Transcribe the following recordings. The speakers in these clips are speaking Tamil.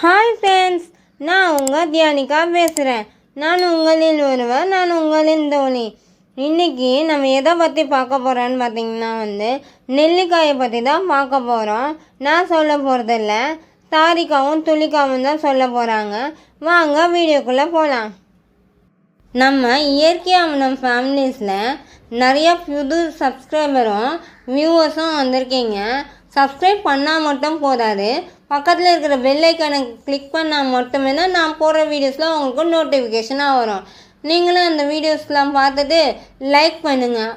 ஹாய் ஸ்டேண்ட்ஸ் நான் உங்கள் தியானிகா பேசுகிறேன் நான் உங்களில் ஒருவர் நான் உங்களின் தோழி. இன்றைக்கி நம்ம எதை பற்றி பார்க்க போகிறோன்னு பார்த்தீங்கன்னா வந்து நெல்லிக்காயை பற்றி தான் பார்க்க போகிறோம் நான் சொல்ல போகிறதில்ல தாரிக்காவும் துளிக்காவும் தான் சொல்ல போகிறாங்க வாங்க வீடியோக்குள்ளே போகலாம் நம்ம இயற்கை அமனம் ஃபேமிலிஸில் நிறையா புது சப்ஸ்கிரைபரும் வியூவர்ஸும் வந்திருக்கீங்க. சப்ஸ்கிரைப் பண்ணால் மட்டும் போதாது. பக்கத்தில் இருக்கிற பெல்லைக்கனை கிளிக் பண்ணால் மட்டுமே தான் நான் போடுற வீடியோஸில் உங்களுக்கு நோட்டிஃபிகேஷனாக வரும். நீங்களும் அந்த வீடியோஸ்லாம் பார்த்துட்டு லைக் பண்ணுங்கள்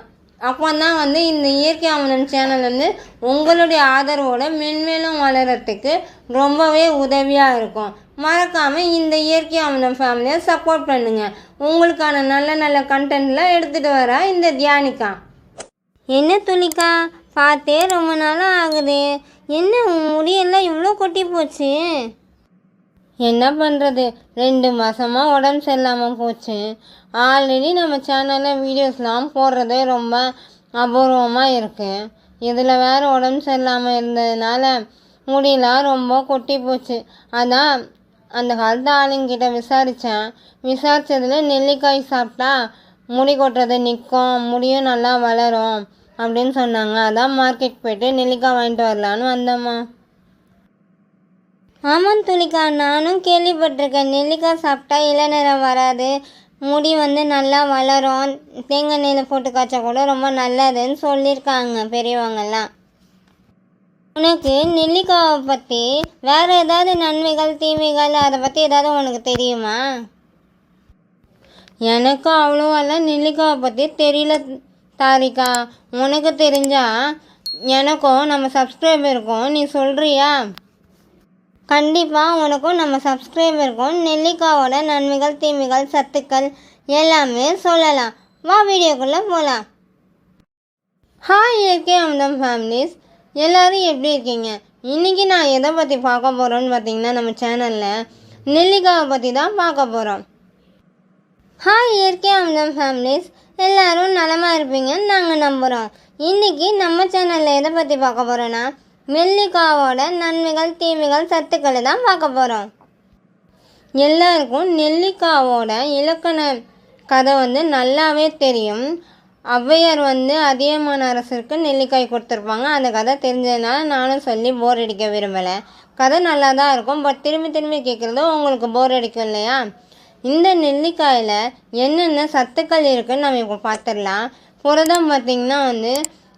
அப்போ தான் வந்து இந்த இயற்கை அமுதன் சேனல் வந்து உங்களுடைய ஆதரவோடு மென்மேலும் வளர்கிறதுக்கு ரொம்பவே உதவியாக இருக்கும். மறக்காமல் இந்த இயற்கை அமனம் ஃபேமிலியை சப்போர்ட் பண்ணுங்கள் உங்களுக்கான நல்ல நல்ல கண்டென்ட்லாம் எடுத்துகிட்டு வர இந்த தியானிக்கா என்ன துணிக்கா பார்த்தே ரொம்ப நாளாக ஆகுது. என்ன முடியெல்லாம் இவ்வளோ கொட்டி போச்சு? என்ன பண்ணுறது ரெண்டு மாதமாக உடம்பு சரியில்லாமல் போச்சு. ஆல்ரெடி நம்ம சேனலில் வீடியோஸ்லாம் போடுறதே ரொம்ப அபூர்வமாக இருக்குது இதில் வேறு உடம்பு சரியில்லாமல் இருந்ததுனால முடியெல்லாம் ரொம்ப கொட்டி போச்சு. அதான் அந்த காலத்து ஆளுங்கிட்ட விசாரித்தேன் விசாரித்ததில் நெல்லிக்காய் சாப்பிட்டா முடி கொட்டுறது நிற்கும் முடியும் நல்லா வளரும் அப்படின்னு சொன்னாங்க. அதான் மார்க்கெட் போய்ட்டு நெல்லிக்காய் வாங்கிட்டு வரலான்னு வந்தோம்மா. ஆமாம் துளிக்கா நானும் கேள்விப்பட்டிருக்கேன். நெல்லிக்காய் சாப்பிட்டா இளநிறம் வராது. முடி வந்து நல்லா வளரும். தேங்காய் எண்ணெயில் போட்டு காய்ச்சா கூட ரொம்ப நல்லதுன்னு சொல்லியிருக்காங்க பெரியவங்கெல்லாம். உனக்கு நெல்லிக்காவை பற்றி வேறு ஏதாவது நன்மைகள் தீமைகள் அதை பற்றி ஏதாவது உனக்கு தெரியுமா? எனக்கு அவ்வளோவெல்லாம் நெல்லிக்காவை பற்றி தெரியல தாரிக்கா உனக்கு தெரிஞ்சால் எனக்கும் நம்ம சப்ஸ்கிரைபருக்கும் நீ சொல்கிறியா கண்டிப்பாக உனக்கும் நம்ம சப்ஸ்கிரைபருக்கும் நெல்லிக்காவோட நன்மைகள் தீமைகள் சத்துக்கள் எல்லாமே சொல்லலாம். வா வீடியோக்குள்ளே போகலாம் ஹாய் இயற்கை அமுதம் ஃபேமிலிஸ் எல்லோரும் எப்படி இருக்கீங்க? இன்றைக்கி நான் எதை பற்றி பார்க்க போகிறோன்னு பார்த்தீங்கன்னா நம்ம சேனலில் நெல்லிக்காவை பற்றி தான் பார்க்க போகிறோம் ஹாய் இயற்கை அமுதம் ஃபேமிலிஸ் எல்லோரும் நலமாக இருப்பீங்கன்னு நாங்கள் நம்புகிறோம் இன்றைக்கி நம்ம சேனலில் எதை பற்றி பார்க்க போகிறோன்னா நெல்லிக்காவோட நன்மைகள் தீமைகள் சத்துக்களை தான் பார்க்க போகிறோம் எல்லாருக்கும் நெல்லிக்காவோட இலக்கண கதை வந்து நல்லாவே தெரியும். ஔவையார் வந்து அதியமான அரசருக்கு நெல்லிக்காய் கொடுத்துருப்பாங்க. அந்த கதை தெரிஞ்சதுனால நானும் சொல்லி போர் அடிக்க விரும்பலை. கதை நல்லா தான் இருக்கும் பட் திரும்பி திரும்பி கேட்குறதோ உங்களுக்கு போர் அடிக்கும் இல்லையா? இந்த நெல்லிக்காயில் என்னென்ன சத்துக்கள் இருக்குதுன்னு நம்ம இப்போ பார்த்துடலாம். புரதம் பார்த்திங்கன்னா வந்து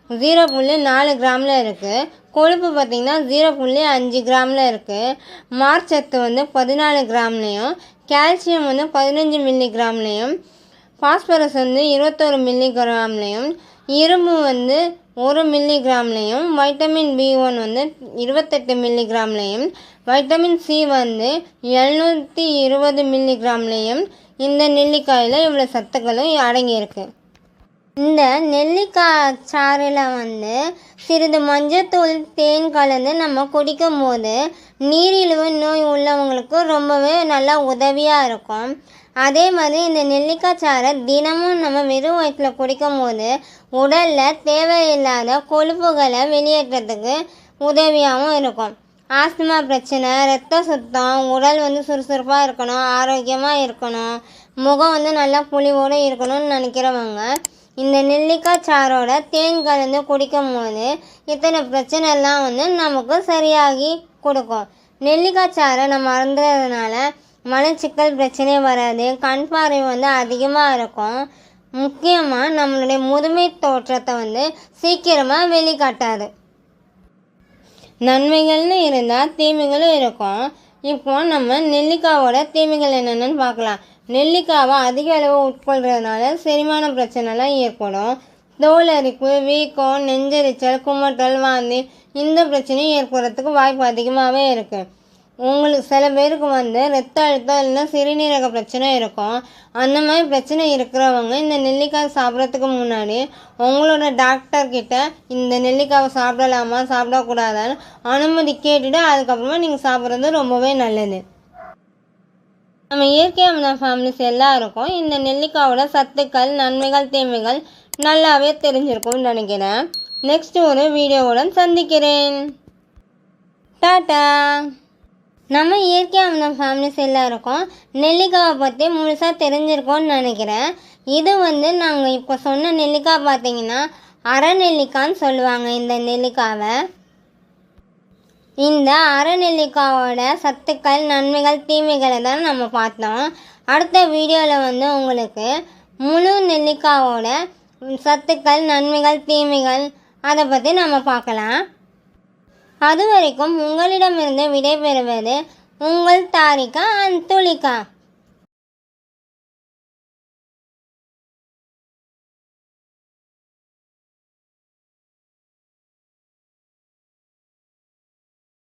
ஜீரோ புள்ளி நாலு கிராமில் இருக்குது கொழுப்பு பார்த்திங்கன்னா ஜீரோ புள்ளி அஞ்சு கிராமில் இருக்குது மார்ச்சத்து வந்து பதினாலு கிராம்லேயும் கால்சியம் வந்து பதினஞ்சு மில்லி கிராம்லேயும் பாஸ்பரஸ் வந்து இருபத்தோரு மில்லி கிராம்லேயும் இரும்பு வந்து ஒரு மில்லி கிராம்லேயும் வைட்டமின் பி ஒன் வந்து இருபத்தெட்டு மில்லி கிராம்லேயும் வைட்டமின் சி வந்து எழுநூற்றி இருபது மில்லி கிராம்லேயும் இந்த நெல்லிக்காயில் இவ்வளோ சத்துக்களும் அடங்கியிருக்கு. இந்த நெல்லிக்காய் சாறில் வந்து சிறிது மஞ்சத்தூள் தேன் கலந்து நம்ம குடிக்கும் போது நீரிழிவு நோய் உள்ளவங்களுக்கு ரொம்பவே நல்லா உதவியாக இருக்கும். அதே மாதிரி இந்த நெல்லிக்காய் சாறை தினமும் நம்ம வெறும் வயிற்றில் குடிக்கும் போது உடலில் தேவையில்லாத கொழுப்புகளை வெளியேற்றத்துக்கு உதவியாகவும் இருக்கும். ஆஸ்துமா பிரச்சனை ரத்த சுத்தம் உடல் வந்து சுறுசுறுப்பாக இருக்கணும் ஆரோக்கியமாக இருக்கணும் முகம் வந்து நல்லா புளிவோடு இருக்கணும்னு நினைக்கிறவங்க இந்த நெல்லிக்காய் சாரோட தேன் கலந்து குடிக்கும் போது இத்தனை பிரச்சனைலாம் வந்து நமக்கு சரியாகி கொடுக்கும். நெல்லிக்காய் சாரை நம்ம மறந்துறதுனால மலச்சிக்கல் பிரச்சனை வராது கண் பார்வை வந்து அதிகமாக இருக்கும். முக்கியமாக நம்மளுடைய முதுமை தோற்றத்தை வந்து சீக்கிரமாக வெளிக்காட்டாது. நன்மைகள்னு இருந்தால் தீமைகளும் இருக்கும். இப்போ நம்ம நெல்லிக்காவோட தீமைகள் என்னென்னு பார்க்கலாம். நெல்லிக்காவை அதிக அளவு உட்கொள்கிறதுனால செரிமான பிரச்சனைலாம் ஏற்படும். தோல் அரிப்பு வீக்கம் நெஞ்செரிச்சல் குமட்டல் வாந்தி இந்த பிரச்சனையும் ஏற்படுறதுக்கு வாய்ப்பு அதிகமாகவே இருக்குது உங்களுக்கு சில பேருக்கு வந்து ரத்த அழுத்தம் இல்லைன்னா சிறுநீரக பிரச்சனை இருக்கும். அந்த மாதிரி பிரச்சனை இருக்கிறவங்க இந்த நெல்லிக்காய் சாப்பிட்றதுக்கு முன்னாடி உங்களோட டாக்டர்கிட்ட இந்த நெல்லிக்காவை சாப்பிடலாமா சாப்பிடக்கூடாதான்னு அனுமதி கேட்டுட்டு அதுக்கப்புறமா நீங்கள் சாப்பிட்றது ரொம்பவே நல்லது. நம்ம இயற்கை அமிர்த ஃபேமிலிஸ் எல்லாருக்கும் இந்த நெல்லிக்காவோட சத்துக்கள் நன்மைகள் தீமைகள் நல்லாவே தெரிஞ்சிருக்கும்னு நினைக்கிறேன். நெக்ஸ்ட் ஒரு வீடியோவுடன் சந்திக்கிறேன். டாட்டா நம்ம இயற்கை அமிர்தம் ஃபேமிலிஸ் எல்லாருக்கும் நெல்லிக்காவை பற்றி முழுசாக தெரிஞ்சிருக்கோம்னு நினைக்கிறேன். இது வந்து நாங்கள் இப்போ சொன்ன நெல்லிக்காய் பார்த்தீங்கன்னா அரை நெல்லிக்கான்னு சொல்லுவாங்க இந்த நெல்லிக்காவை. இந்த அரைநெல்லிக்காவோட சத்துக்கள் நன்மைகள் தீமைகளை தான் நம்ம பார்த்தோம். அடுத்த வீடியோவில் வந்து உங்களுக்கு முழு நெல்லிக்காவோட சத்துக்கள் நன்மைகள் தீமைகள் அதை பற்றி நம்ம பார்க்கலாம். அது வரைக்கும் உங்களிடமிருந்து விடைபெறுவது உங்கள் தாரிகா அண்ட் துளிகா